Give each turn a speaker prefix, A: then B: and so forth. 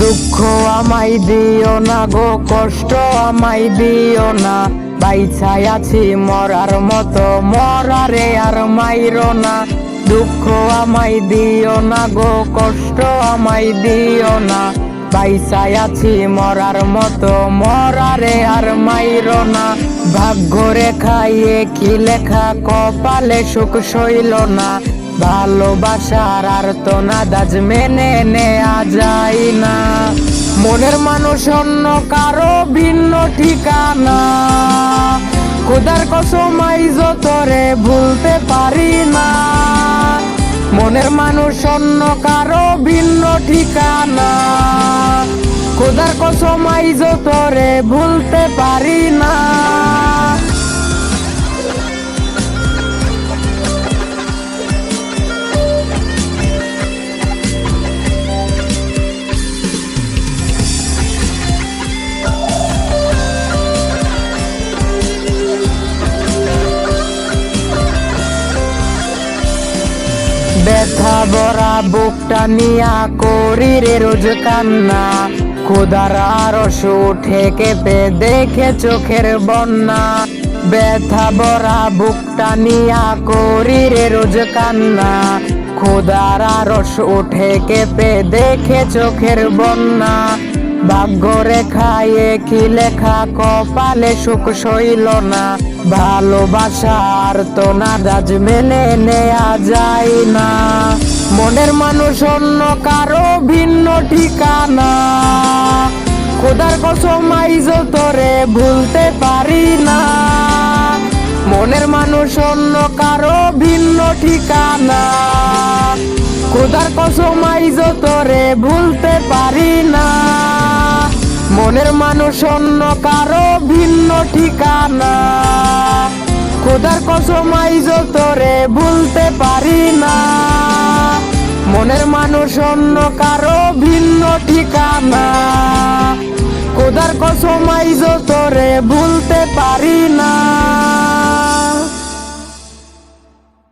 A: আমায় দিও না গো, কষ্ট আমায় দিও না। বাইছাই আছি মরার মতো, মরারে আর মাইরো না। দুঃখ আমায় দিও না গো, কষ্ট আমায় দিও না। বাইসাই আছি মরার মতো, মরারে আর মাইরো না। ভাগ্য রেখাইয়ে কি লেখা, কপালে সুখ সইল না। ভালোবাসার আর তো না দাজ মেনে নেয়া যায় না। মনের মানুষ অন্য কারও ভিন্ন ঠিকানা। খোদার কসমাই যতরে ভুলতে পারি না। মনের মানুষ অন্য কারও ভিন্ন ঠিকানা। খোদার কসমাই যতরে ভুলতে পারি না। ভরা বুকটা নিয়া করি রে রোজ কান্না। খোদার আরস উঠে কেঁপে দেখে চোখের বন্যা। ব্যথা ভরা বুকটা নিয়া করি রে রোজ কান্না। খোদার আরস উঠে কেঁপে দেখে চোখের বন্যা। ভাগ্য রেখায় কি লেখা কপালে সুখ সইল না। ভালোবাসার তো না মেনে নেয়া যায় না। মনের মানুষ অন্য কারও ভিন্ন ঠিকানা। খোদার কসমাই তোরে ভুলতে পারি না। মনের মানুষ অন্য কারও ভিন্ন ঠিকানা। খোদার কসমাই তোরে ভুলতে পারি না। মনের মানুষ অন্য কারও ভিন্ন ঠিকানা। খোদার কসমাই তোরে অন্য কারও ভিন্ন ঠিকানা। কোদার কসমাই তোরে ভুলতে পারি না